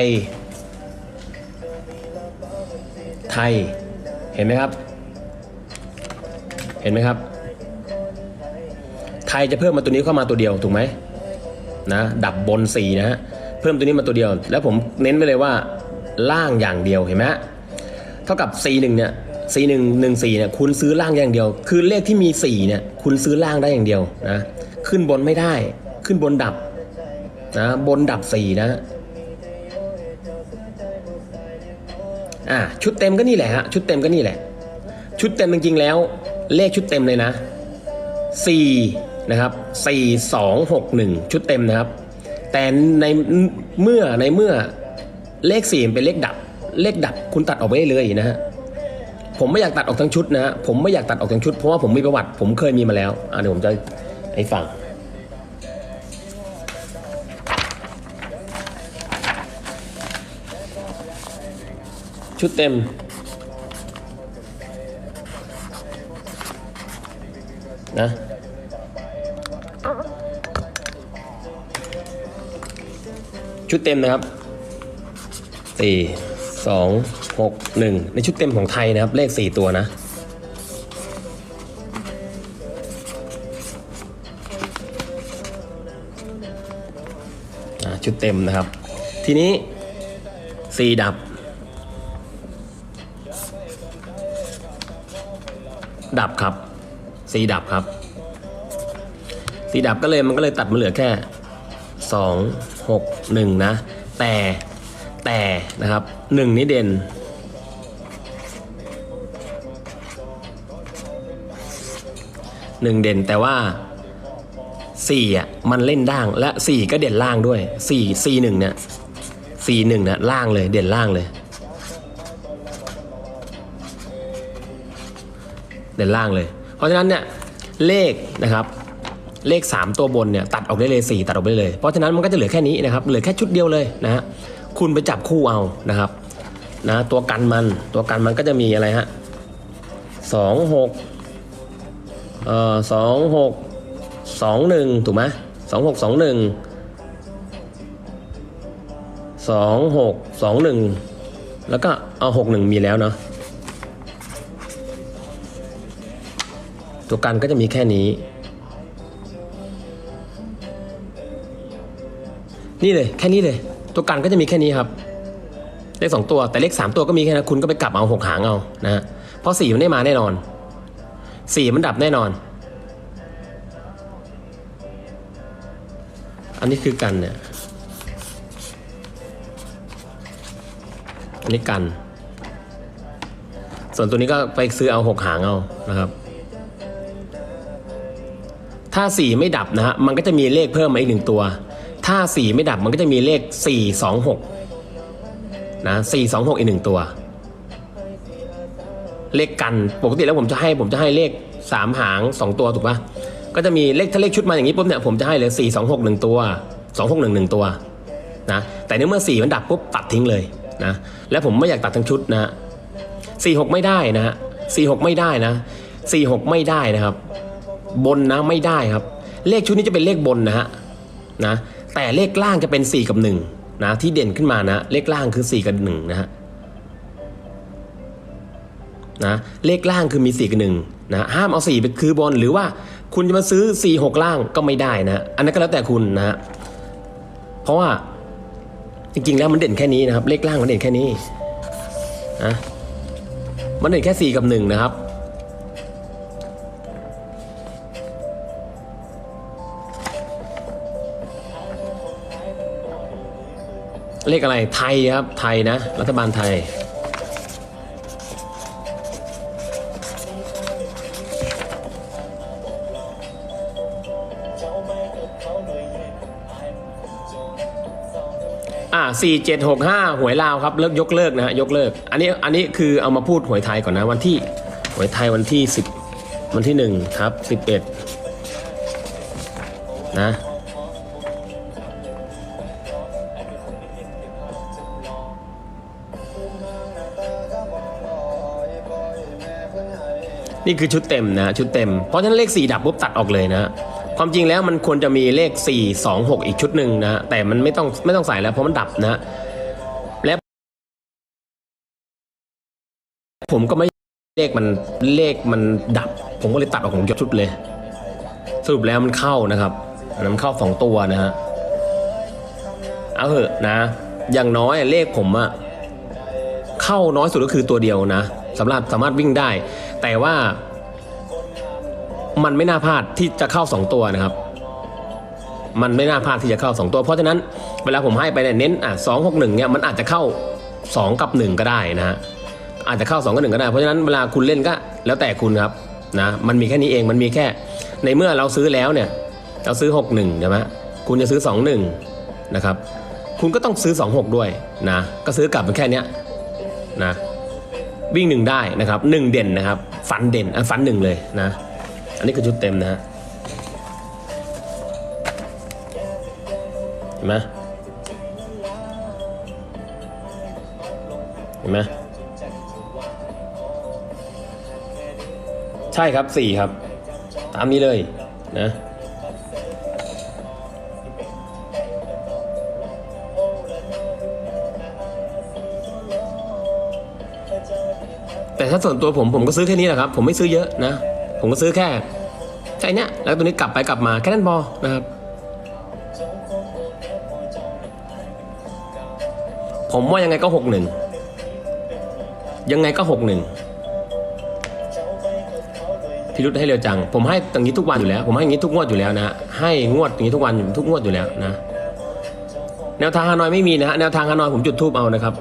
ย ไทย เห็นไหมครับ เห็นไหมครับ ไทยจะเพิ่มมาตัวนี้เข้ามาตัวเดียวถูกไหมนะดับบนสี่นะฮะ เพิ่มตัวนี้มาตัวเดียว แล้วผมเน้นไปเลยว่าล่างอย่างเดียวเห็นไหมเท่ากับ C1 เนี่ย C1 1 4เนี่ยคุณซื้อล่างอย่างเดียว คือเลขที่มี 4 เนี่ยคุณซื้อล่างได้อย่างเดียวนะ ขึ้นบนไม่ได้ ขึ้นบนดับนะบนดับ 4 นะ อะชุดเต็มก็นี่แหละฮะชุดเต็มก็นี่แหละ ชุดเต็มจริงๆแล้ว เลขชุดเต็มเลยนะ4นะครับ4 2 6 1 ชุดเต็มนะครับ แต่ในเมื่อในเมื่อเลข4เป็นเลขดับ เลขดับคุณตัดออกไปได้เลยนะฮะผมไม่อยากตัดออกทั้งชุดนะผมไม่อยากตัดออกทั้งชุดเพราะว่าผมมีประวัติ ผมเคยมีมาแล้วอะเดี๋ยวผมจะให้ฟัง ชุดเต็ม นะชุดเต็มนะครับสี่สองหกหนึ่งในชุดเต็มของไทยนะครับ เลขสี่ตัวนะ ชุดเต็มนะครับ ทีนี้สีดับ ดับครับสีดับครับสีดับก็เลยมันก็เลยตัดมาเหลือแค่สองหกหนึ่งนะแต่แต่นะครับหนึ่งนี่เด่นหนึ่งเด่นแต่ว่าสี่อะมันเล่นด่างและสี่ก็เด่นล่างด้วยสี่สี่หนึ่งเนี่ยสี่หนึ่งเนี่ยล่างเลยเด่นล่างเลย เด่นล่างเลย เพราะฉะนั้นเนี่ยเลขนะครับเลข 3 ตัวบนเนี่ยตัดออกได้เลย 4 ตัดออกไปเลย เพราะฉะนั้นมันก็จะเหลือแค่นี้นะครับเหลือแค่ชุดเดียวเลยนะฮะคุณไปจับคู่เอานะครับนะตัวกันมันตัวกันมันก็จะมีอะไรฮะสองหกเอ่อสองหกสองหนึ่งถูกไหมสองหกสองหนึ่งสองหกสองหนึ่งแล้วก็เอาหกหนึ่งมีแล้วเนาะ ตัวกันก็จะมีแค่นี้ นี่เลยแค่นี้เลย ตัวกันก็จะมีแค่นี้ครับเลขสองตัวแต่เลขสามตัวก็มีแค่นั้นคุณก็ไปกลับเอาหกหางเอานะฮะเพราะสี่มันได้มาแน่นอนสี่มันดับแน่นอน อันนี้คือกันเนี่ยอันนี้กัน ส่วนตัวนี้ก็ไปซื้อเอาหกหางเอานะครับ ถ้าสี่ไม่ดับนะฮะมันก็จะมีเลขเพิ่มมาอีกหนึ่งตัว ถ้าสี่ไม่ดับมันก็จะมีเลขสี่สองหกนะสี่สองหกอีกหนึ่งตัว เลขกันปกติแล้วผมจะให้ผมจะให้เลขสามหางสองตัวถูกปะก็จะมีเลขถ้าเลขชุดมาอย่างนี้ปุ๊บเนี่ยผมจะให้เลยสี่สองหกหนึ่งตัวสองหกหนึ่งหนึ่งตัวนะแต่ในเมื่อสี่มันดับปุ๊บตัดทิ้งเลยนะแล้วผมไม่อยากตัดทั้งชุดนะฮะสี่หกไม่ได้นะฮะสี่หกไม่ได้นะสี่หกไม่ได้นะครับ บนนะไม่ได้ครับ เลขชุดนี้จะเป็นเลขบนนะฮะนะแต่เลขล่างจะเป็น 4 กับ 1 นะที่เด่นขึ้นมานะ เลขล่างคือ 4 กับ 1 นะฮะนะเลขล่างคือมี 4 กับ 1 นะห้ามเอา 4 ไปคือบนหรือว่าคุณจะมาซื้อ 4 6 ล่างก็ไม่ได้นะ อันนั้นก็แล้วแต่คุณนะฮะเพราะว่าจริงๆแล้วมันเด่นแค่นี้นะครับ เลขล่างมันเด่นแค่นี้นะมันเด่นแค่ 4 กับ 1 นะครับ เลขอะไรไทยครับไทยนะ รัฐบาลไทย อ่าสี่เจ็ดหกห้าหวยลาวครับเลิกยกเลิกนะฮะยกเลิก อันนี้อันนี้คือเอามาพูดหวยไทยก่อนนะวันที่หวยไทยวันที่สิบวันที่หนึ่งครับสิบเอ็ดนะ นี่คือชุดเต็มนะชุดเต็ม เพราะฉะนั้นเลข 4 ดับปุ๊บตัดออกเลยนะความจริงแล้วมันควรจะมีเลข 4 2 6 อีกชุดหนึ่งนะแต่มันไม่ต้องไม่ต้องใส่แล้วเพราะมันดับนะและผมก็ไม่เลขมันเลขมันดับ ผมก็เลยตัดออกของชุดเลย สรุปแล้วมันเข้านะครับมันเข้าสองตัวนะฮะเอาเหอะนะ อย่างน้อยเลขผมอะเข้าน้อยสุดก็คือตัวเดียวนะ สำหรับสามารถวิ่งได้ แต่ว่ามันไม่น่าพลาดที่จะเข้าสองตัวนะครับ มันไม่น่าพลาดที่จะเข้าสองตัว เพราะฉะนั้นเวลาผมให้ไปเนี่ยเน้นอะสองหกหนึ่งเนี่ยมันอาจจะเข้าสองกับหนึ่งก็ได้นะฮะอาจจะเข้าสองกับหนึ่งก็ได้ เพราะฉะนั้นเวลาคุณเล่นก็แล้วแต่คุณครับนะมันมีแค่นี้เองมันมีแค่ ในเมื่อเราซื้อแล้วเนี่ยเราซื้อหกหนึ่งใช่ไหมคุณจะซื้อสองหนึ่งนะครับ คุณก็ต้องซื้อสองหกด้วยนะ ก็ซื้อกลับเป็นแค่เนี้ยนะ วิ่งหนึ่งได้นะครับหนึ่งเด่นนะครับ ฟันเด่นอฟันหนึ่งเลยนะ อันนี้คือชุดเต็มนะฮะเห็นไหมเห็นไหมใช่ครับสี่ครับ ตามนี้เลยนะ แต่ถ้าส่วนตัวผมผมก็ซื้อแค่นี้แหละครับ ผมไม่ซื้อเยอะนะ ผมก็ซื้อแค่แค่เนี้ยแล้วตัวนี้กลับไปกลับมาแค่นั้นพอนะครับ ผมว่ายังไงก็หกหนึ่งยังไงก็หกหนึ่งพิรุธให้เร็วจัง ผมให้อย่างนี้ทุกวันอยู่แล้ว ผมให้อย่างนี้ทุกงวดอยู่แล้วนะฮะให้งวดอย่างนี้ทุกวันทุกงวดอยู่แล้วนะ แนวทางฮานอยไม่มีนะฮะ แนวทางฮานอยผมจุดทูบเอานะครับ